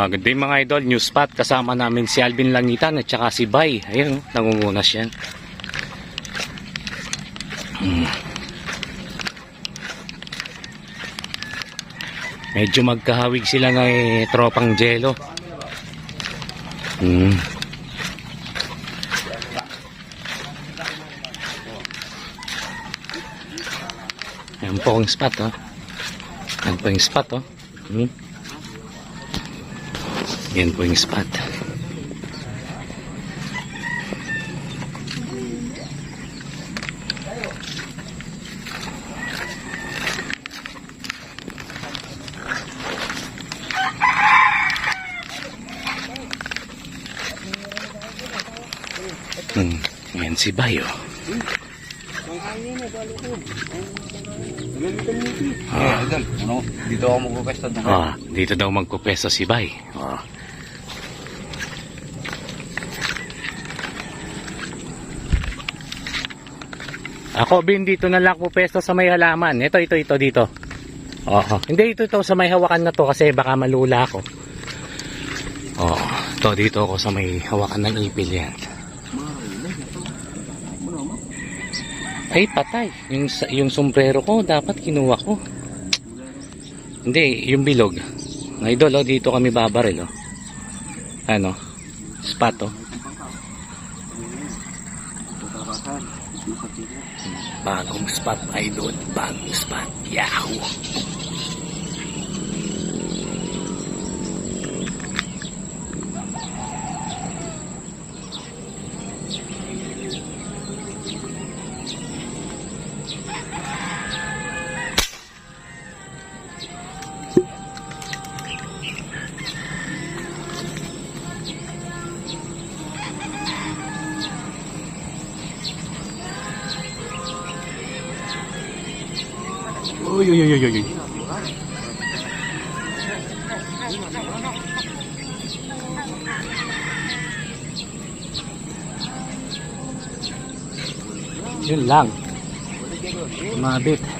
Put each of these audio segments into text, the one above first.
Ah, good day mga idol, new spot kasama namin si Alvin Langitan at saka si Bay. Ayun, nangungunas yan. Hmm. Medyo magkahawig sila ng eh, tropang jello. Hmm. Yan po ang spot, oh. Yan po yung spot, oh. Hmm. Yan po yung spot. Hmm. Yan si Bayo. Ah? Dito ako magpapesta ng Ah, dito daw magpupesto si Bay. Ah. Ako bin dito na lang pupesto sa may halaman. Ito, ito, ito dito. Oo. Hindi ito ito sa may hawakan na to kasi baka malula ako. Oo. Ito dito ako sa may hawakan ng ipil yan. Ay, patay. Yung, yung sombrero ko, dapat kinuha ko. Hindi, yung bilog. Idol, oh, dito kami babaril, oh. Ano? Spot, oh. Bagong spot, idol. Bagong spot. Yahoo! Uy, uy, uy, uy, uy. Yun lang. Mabit.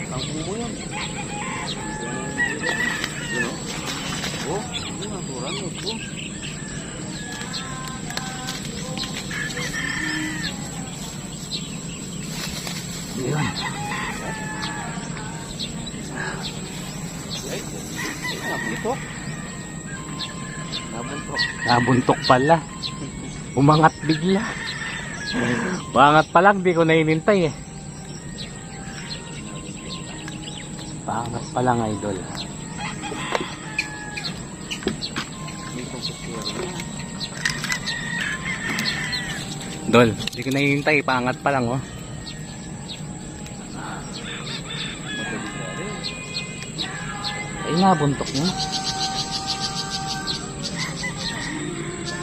Nabuntok pala. Umangat bigla. Umangat pa lang, di ko na eh. Pangat pa lang, idol. Dol, di ko na inintay, pangat pa lang oh. Ay, nabuntok mo.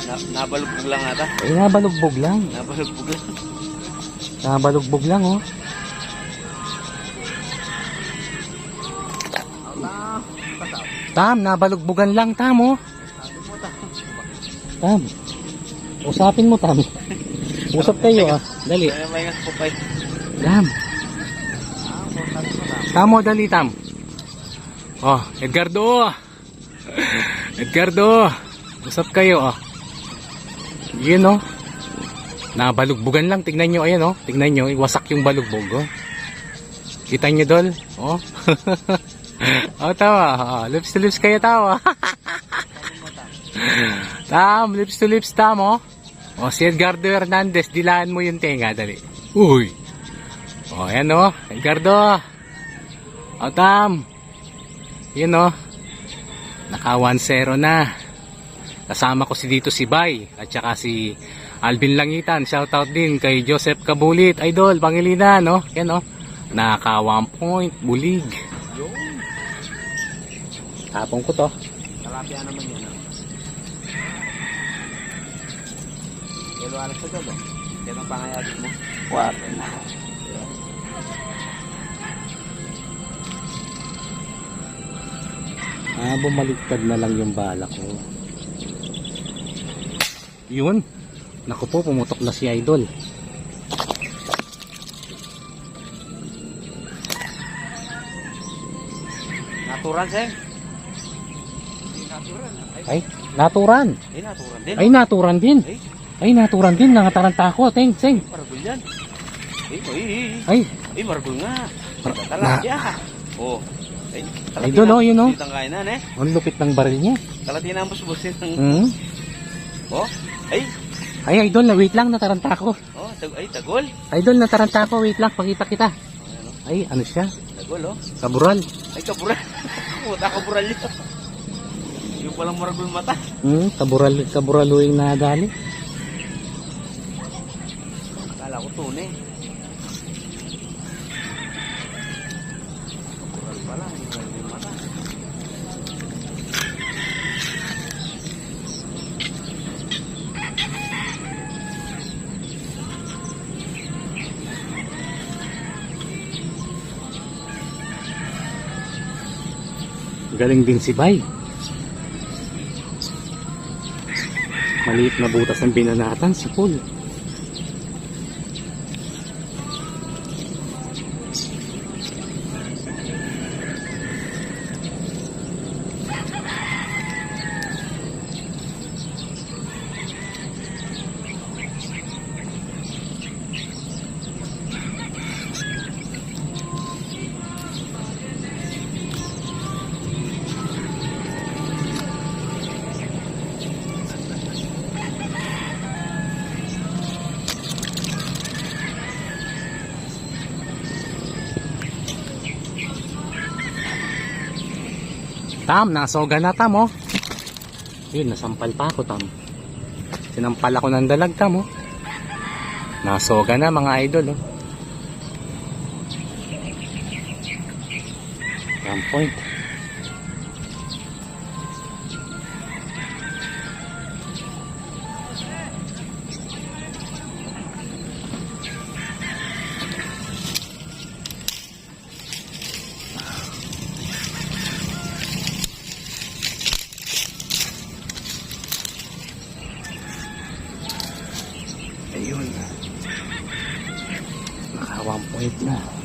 Na, nabalugbog lang ata. Ay, nabalugbog lang. Nabalugbog lang. Nabalugbog lang oh. Tam, nabalugbugan lang, Tam, oh. Tam. Usapin mo, Tam. Usap kayo, ah. Dali. Tam. Tam, oh, dali, Tam. Oh, Edgardo. Edgardo. Usap kayo, oh. Yun, oh. Nabalugbugan lang. Tignan nyo, ayan, oh. Tignan nyo, iwasak yung balugbog, oh. Kita nyo, Dol? Oh. oh, tawa. Oh, lips to lips kayo, tawa. Tam, lips to lips, tam, oh. Oh, si Edgardo Hernandez, dilaan mo yung tenga, dali. Uy. Oh, ayan, oh. Edgardo. Oh, tam. Yun, oh. Naka 1-0 na. Kasama ko si dito si Bay at saka si Alvin Langitan. Shoutout din kay Joseph Kabulit. Idol, Pangilinan, no? Yan, no? Naka 1 point, bulig. Tapong ko to. Kalapia naman yan. ah. Yelo alas sa gabo. Yan ang pangayagin mo. What? Ah, bumaliktad na lang yung bala ko. Yun. Naku po, pumutok na si Idol. Natural, sir. natural. Ay, naturan. ay natural din. Ay, naturan din. Ay, Ay, naturan din. Nangataranta ako. Teng, teng. maragul yan. Ay, ay, ay. Ay, maragul nga. Mar- Talakya. Oh. Ay, Ay, doon, oh, yun, oh. Eh. ang lupit ng baril niya. Kalati na ang busbusin ng... Hmm? Oh. Ay, Ay, idol, na wait lang, nataranta ako. oh, tag ay, tagol. Idol, nataranta ako. Wait lang, pakita kita. Ay, ano siya? Tagol, oh. Kabural. Ay, kabural. Puta, kabural yun. Yung palang maragul mata. Hmm, kabural, kabural yung nadali. Kala ko tunay. Galing din si Bay. Maliit na butas ang binanatan si Paul. Tam, nasoga na tam oh. Yun, nasampal pa ako tam. Sinampal ako ng dalag tam oh. Nasoga na mga idol oh. One point. Ayun. Naka one point na.